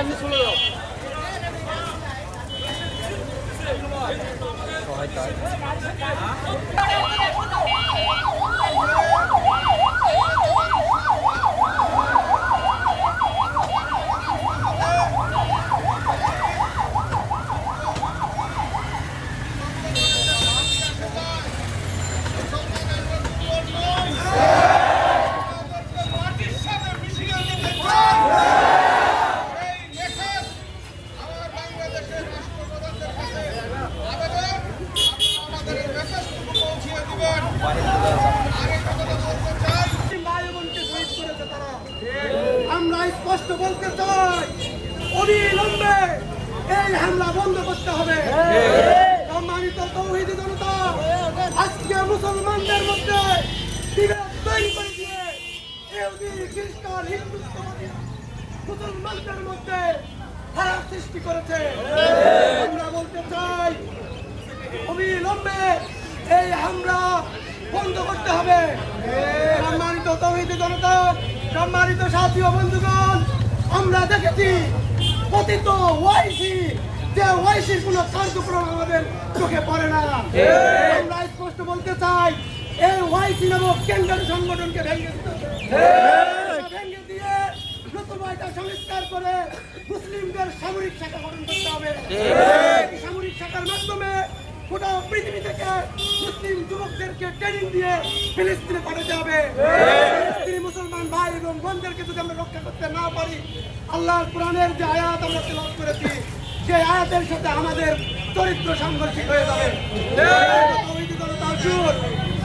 আমরা করতে হবে। সম্মানিত তৌহিদি জনতা, আজকে মুসলমানদের মধ্যে খ্রিস্টান হিন্দুত্ববাদী মুসলমানদের মধ্যে ধারা সৃষ্টি করেছে। আমরা বলতে চাই, অবিলম্বে এই হামলা বন্ধ করতে হবে। সম্মানিত তৌহিদি জনতা, সম্মানিত সাথী বন্ধুগণ, আমরা দেখেছি, কথিত ওয়াইসি যে ওয়াইসি কোনো কার্যক্রম আমাদের চোখে পড়ে না। আমরা স্পষ্ট বলতে চাই এই ওয়াইসি নামক কেন্দ্রীয় সংগঠনকে ভেঙে ভেঙে দিয়ে নতুন একটা সংস্কার করে মুসলিমদের সামরিক শাখা গঠন করতে হবে। সামরিক শাখার মাধ্যমে গোটা পৃথিবী থেকে মুসলিম যুবকদেরকে ট্রেনিং দিয়ে ফিলিস্তিনে পাঠাতে হবে। ফিলিস্তিনি মুসলমান ভাই এবং বোনদেরকে যদি আমরা রক্ষা করতে না পারি আল্লাহর কোরআনের যে আয়াত আমরা করেছি সেই আয়াতের সাথে আমাদের চরিত্র সাংঘর্ষিক হয়ে যাবে।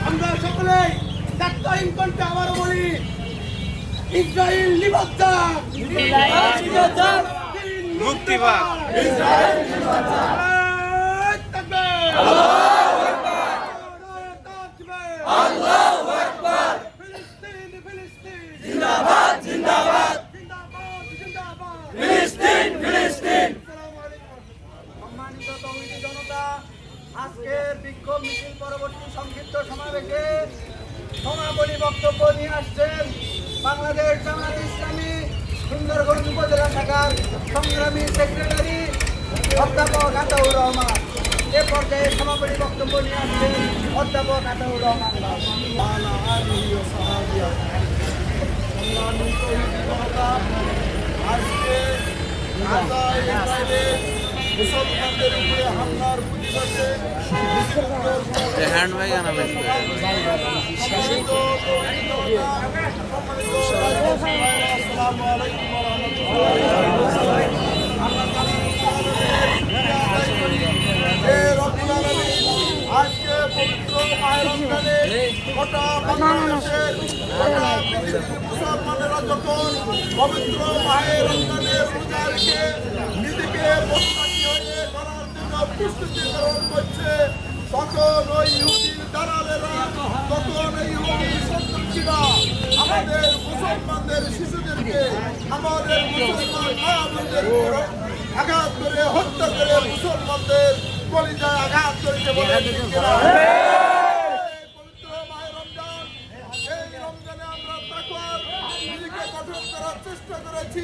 আমরা সকলেই দায়িত্বহীন কণ্ঠে আবারও বলি ইসরায়েল নিবাচান মুক্তি পাক ইসরায়েল নিবাচান আল্লাহু আকবার ফিলিস্তিন ফিলিস্তিন জিন্দাবাদ জিন্দাবাদ জিন্দাবাদ জিন্দাবাদ ফিলিস্তিন ফিলিস্তিন আসসালামু আলাইকুম সম্মানিত তৌহিদি জনতা আজকের বিক্ষোভ মিছিল পরবর্তী সংক্ষিপ্ত সমাবেশে সমাপনী বক্তব্য নিয়ে আসছেন বাংলাদেশ জামাত ইসলামী সুন্দরগঞ্জ উপজেলা শাখার সংগ্রামী সেক্রেটারি অধ্যাপক আতাউর রহমান। এ পর্যায়ে সমাপনী বক্তব্য নিয়ে আসছেন অধ্যাপক আতাউর রহমান। আজকে মুসলমানদের উপরে হামলার প্রতিবাদে আসসালামু আলাইকুম আজকে পবিত্র রমজানে গোটা বাংলাদেশের মুসলমানেরা যখন পবিত্র মাহে রমজানের রোজা রেখে প্রস্তুতি গ্রহণ করছে তখন ওই ইহুদির দালালেরা তখন এই ইহুদি সন্ত্রাসীরা আমাদের মুসলমানদের শিশুদেরকে আমাদের মুসলমান মা আঘাত করে হত্যা করে মুসলমানদের কলিজায় আঘাত করেছে বলে করার চেষ্টা করেছি।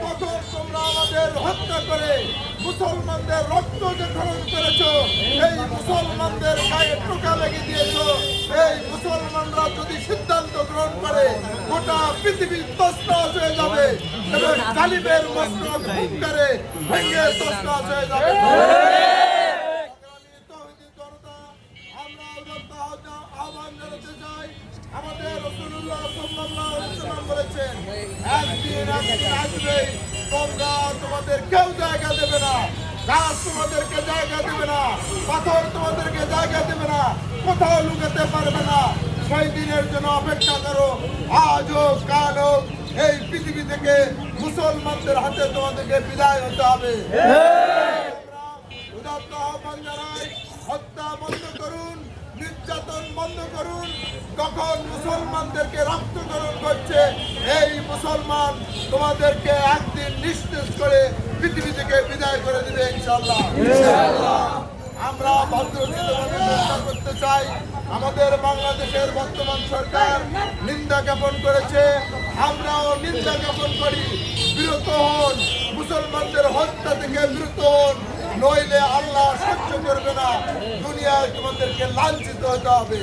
তখন তোমরা আমাদের হত্যা করে। মুসলমানদের রক্ত যে খরচ করেছ এই মুসলমানদের গায়ে টোকা লেগে দিয়েছ এই মুসলমানরা যদি সিদ্ধান্ত গ্রহণ করে গোটা পৃথিবী তসনস হয়ে যাবে এবং গালিবের মস্তক ভেঙে তসনস হয়ে যাবে। আমাদের ওয়াসাল্লাম বলেছেন, একদিন আসবেই, তোমরা তোমাদের কেউ জায়গা দেবে না। গাছ তোমাদেরকে জায়গা দেবে না। পাথর তোমাদেরকে জায়গা দেবে না। কোথাও লুকাতে পারবে না। সেই দিনের জন্য অপেক্ষা করো। আজ হোক কাল হোক এই পৃথিবী থেকে মুসলমানদের হাতে তোমাদেরকে বিদায় হতে হবে। জানাই হত্যা বন্ধ করুন নির্যাতন বন্ধ করুন। কখন মুসলমানদেরকে রক্তকরণ করছে, এই মুসলমান তোমাদেরকে একদিন নিঃশেষ করে পৃথিবী থেকে বিদায় করে দিবে ইনশাল্লাহ আমরা করতে চাই। আমাদের বাংলাদেশের বর্তমান সরকার নিন্দা জ্ঞাপন করেছে। আমরাও নিন্দা জ্ঞাপন করি। বিরত হন। মুসলমানদের হত্যা থেকে বিরত হন। নইলে আল্লাহ সহ্য করবে না। দুনিয়ায় তোমাদেরকে লাঞ্ছিত হতে হবে।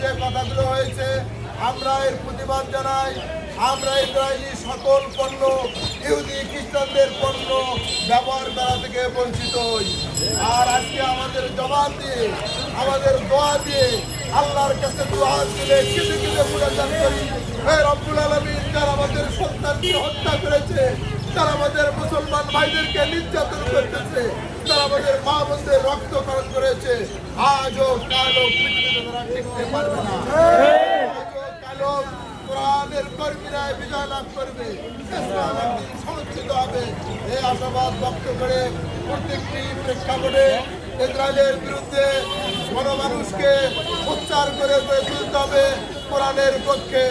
যে কথাগুলো হয়েছে, আমরা এর প্রতিবাদ জানাই, আমরা ইসরায়েলি সকল পণ্য, ইহুদি, খ্রিস্টানদের পণ্য ব্যবহার করা থেকে বঞ্চিত হই। আর আজকে আমাদের জবাব দিয়ে, আমাদের দোয়া দিয়ে আল্লাহর কাছে দোয়া দিলে কিছু কিছু হে রব্বুল আলমিন, যারা আমাদের সন্তানকে হত্যা করেছে তারা আমাদের মুসলমান ভাইদেরকে নির্যাতন করতেছে। তারা আমাদের মা বোনদের রক্তকরণ করেছে। আজও কালো পৃথিবীতে তারা টিকতে পারবে না। কালো কোরআনের কর্মীরা বিজয় লাভ করবে। সমর্থিত হবে। এই আশাবাদ ব্যক্ত করে প্রত্যেকটি প্রেক্ষাপটে ইসরায়েলের বিরুদ্ধে গণমানুষকে উচ্চার করে তুলতে হবে। কোরআনের পক্ষে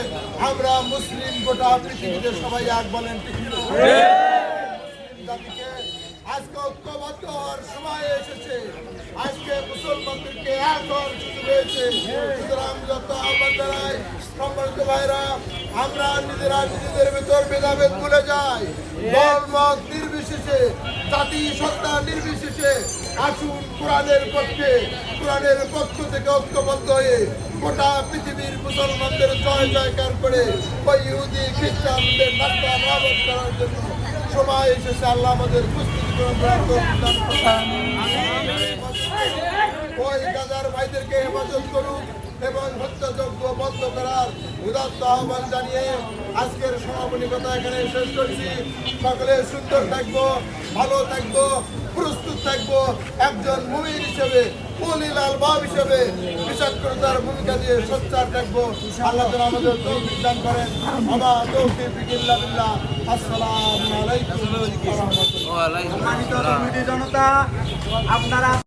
আমরা মুসলিম গোটা পৃথিবীতে সবাই এক বলেন আজকে ঐক্যবদ্ধ হওয়ার সময় এসেছে। আজকে মুসলমানদেরকে এক হওয়ার সুযোগ হয়েছে। সুতরাং যত আহ্বান জানাই, সম্মানিত ভাইরা আমরা নিজেরা নিজেদের ভিতর ভেদাভেদ ভুলে যাই। দল মত নির্বিশেষে জাতি সত্তা নির্বিশেষে আসুন কোরআনের পক্ষে কোরআনের পক্ষ থেকে ঐক্যবদ্ধ হয়ে গোটা পৃথিবীর মুসলমানদের জয় জয়কার করে ওই ইহুদি খ্রিস্টানদের নাস্তা নাবদ করার জন্য সময় এসেছে। আল্লাহ আমাদের প্রস্তুতি। ওই গাজার ভাইদেরকে হেফাজত করুন। এবং হত্যাযজ্ঞ বন্ধ করার উদাত্ত আহ্বান জানিয়ে আজকের সমাপনী কথা এখানে শেষ করছি। সকলে সুন্দর থাকব ভালো থাকব প্রস্তুত থাকব। একজন মুমিন হিসেবে অলিল আলবাব হিসেবে বিচক্ষণতার ভূমিকা দিয়ে সোচ্চার থাকব। আল্লাহ আমাদের তৌফিক দান করেন। আমার তৌফিক বিল্লাহ। আসসালামু আলাইকুম জনতা আপনারা